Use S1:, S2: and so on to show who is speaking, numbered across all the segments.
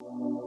S1: Thank you.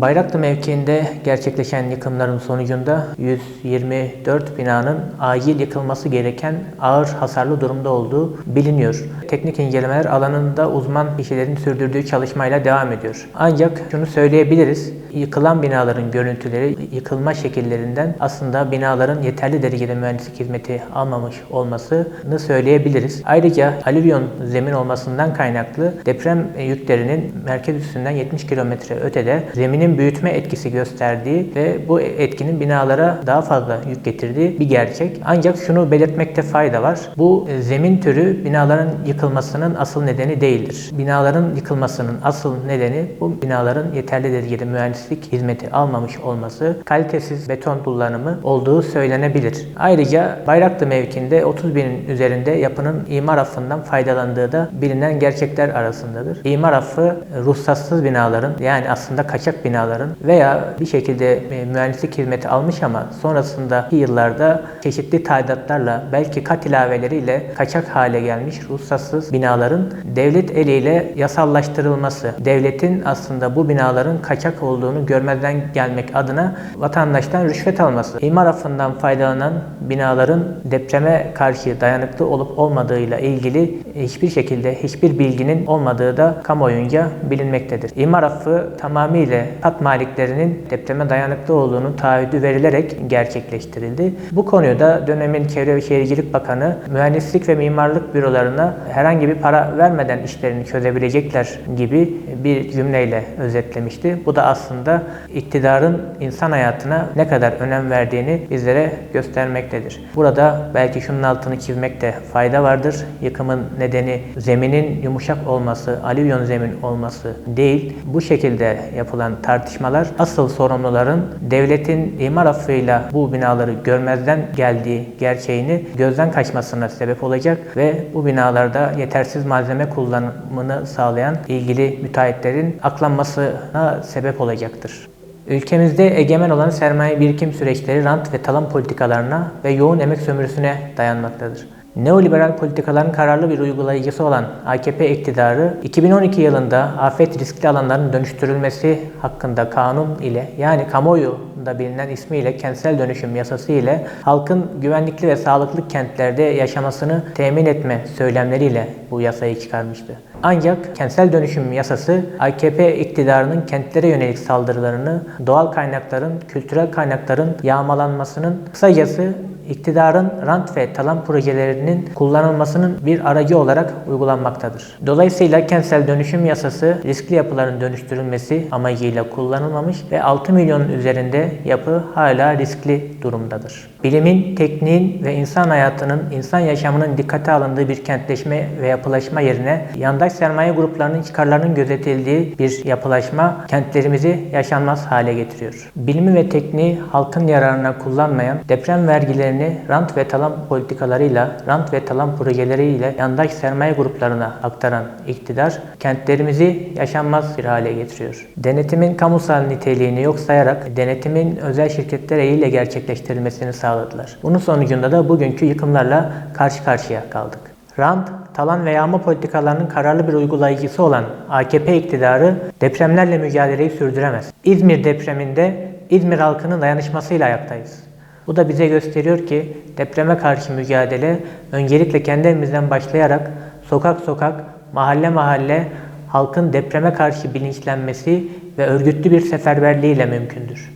S1: Bayraklı mevkiinde gerçekleşen yıkımların sonucunda 124 binanın acil yıkılması gereken ağır hasarlı durumda olduğu biliniyor. Teknik incelemeler alanında uzman kişilerin sürdürdüğü çalışmayla devam ediyor. Ancak şunu söyleyebiliriz, yıkılan binaların görüntüleri, yıkılma şekillerinden aslında binaların yeterli derecede mühendislik hizmeti almamış olmasını söyleyebiliriz. Ayrıca alüvyon zemin olmasından kaynaklı deprem yüklerinin merkez üstünden 70 kilometre ötede zeminin büyütme etkisi gösterdiği ve bu etkinin binalara daha fazla yük getirdiği bir gerçek. Ancak şunu belirtmekte fayda var. Bu e, zemin türü binaların yıkılmasının asıl nedeni değildir. Binaların yıkılmasının asıl nedeni bu binaların yeterli derecede mühendislik hizmeti almamış olması, kalitesiz beton kullanımı olduğu söylenebilir. Ayrıca Bayraklı mevkinde 30 binin üzerinde yapının imar affından faydalandığı da bilinen gerçekler arasındadır. İmar affı ruhsatsız binaların yani aslında kaçak binaların veya bir şekilde e, mühendislik hizmeti almış ama sonrasındaki yıllarda çeşitli tadilatlarla belki kat ilaveleriyle kaçak hale gelmiş ruhsatsız binaların devlet eliyle yasallaştırılması, devletin aslında bu binaların kaçak olduğunu görmezden gelmek adına vatandaştan rüşvet alması, imar affından faydalanan binaların depreme karşı dayanıklı olup olmadığıyla ilgili hiçbir şekilde hiçbir bilginin olmadığı da kamuoyunca bilinmektedir. İmar affı tamamıyla kat maliklerinin depreme dayanıklı olduğunu taahhüdü verilerek gerçekleştirildi. Bu konuyu da dönemin Çevre ve Şehircilik Bakanı mühendislik ve mimarlık bürolarına herhangi bir para vermeden işlerini çözebilecekler gibi bir cümleyle özetlemişti. Bu da aslında iktidarın insan hayatına ne kadar önem verdiğini bizlere göstermektedir. Burada belki şunun altını çizmekte fayda vardır. Yıkımın nedeni zeminin yumuşak olması, alüvyon zemin olması değil. Bu şekilde yapılan tartışmalar asıl sorumluların devletin imar affıyla bu binaları görmezden geldiği gerçeğini gözden kaçmasına sebep olacak ve bu binalarda yetersiz malzeme kullanımını sağlayan ilgili müteahhitlerin aklanmasına sebep olacaktır. Ülkemizde egemen olan sermaye birikim süreçleri rant ve talan politikalarına ve yoğun emek sömürüsüne dayanmaktadır. Neoliberal politikaların kararlı bir uygulayıcısı olan AKP iktidarı 2012 yılında afet riskli alanların dönüştürülmesi hakkında kanun ile yani kamuoyunda bilinen ismiyle kentsel dönüşüm yasası ile halkın güvenlikli ve sağlıklı kentlerde yaşamasını temin etme söylemleriyle bu yasayı çıkarmıştı. Ancak kentsel dönüşüm yasası AKP iktidarının kentlere yönelik saldırılarını, doğal kaynakların, kültürel kaynakların yağmalanmasının kısacası iktidarın rant ve talan projelerinin kullanılmasının bir aracı olarak uygulanmaktadır. Dolayısıyla kentsel dönüşüm yasası riskli yapıların dönüştürülmesi amacıyla kullanılmamış ve 6 milyonun üzerinde yapı hala riskli durumdadır. Bilimin, tekniğin ve insan hayatının, insan yaşamının dikkate alındığı bir kentleşme ve yapılaşma yerine yandaş sermaye gruplarının çıkarlarının gözetildiği bir yapılaşma kentlerimizi yaşanmaz hale getiriyor. Bilimi ve tekniği halkın yararına kullanmayan deprem vergilerini rant ve talan politikalarıyla, rant ve talan projeleriyle yandaş sermaye gruplarına aktaran iktidar kentlerimizi yaşanmaz bir hale getiriyor. Denetimin kamusal niteliğini yok sayarak denetimin özel şirketler eliyle gerçekleştirilmesini sağladılar. Bunun sonucunda da bugünkü yıkımlarla karşı karşıya kaldık. Rant, talan ve yağma politikalarının kararlı bir uygulayıcısı olan AKP iktidarı depremlerle mücadeleyi sürdüremez. İzmir depreminde İzmir halkının dayanışmasıyla ayaktayız. Bu da bize gösteriyor ki depreme karşı mücadele öncelikle kendi evimizden başlayarak sokak sokak, mahalle mahalle halkın depreme karşı bilinçlenmesi ve örgütlü bir seferberliğiyle mümkündür.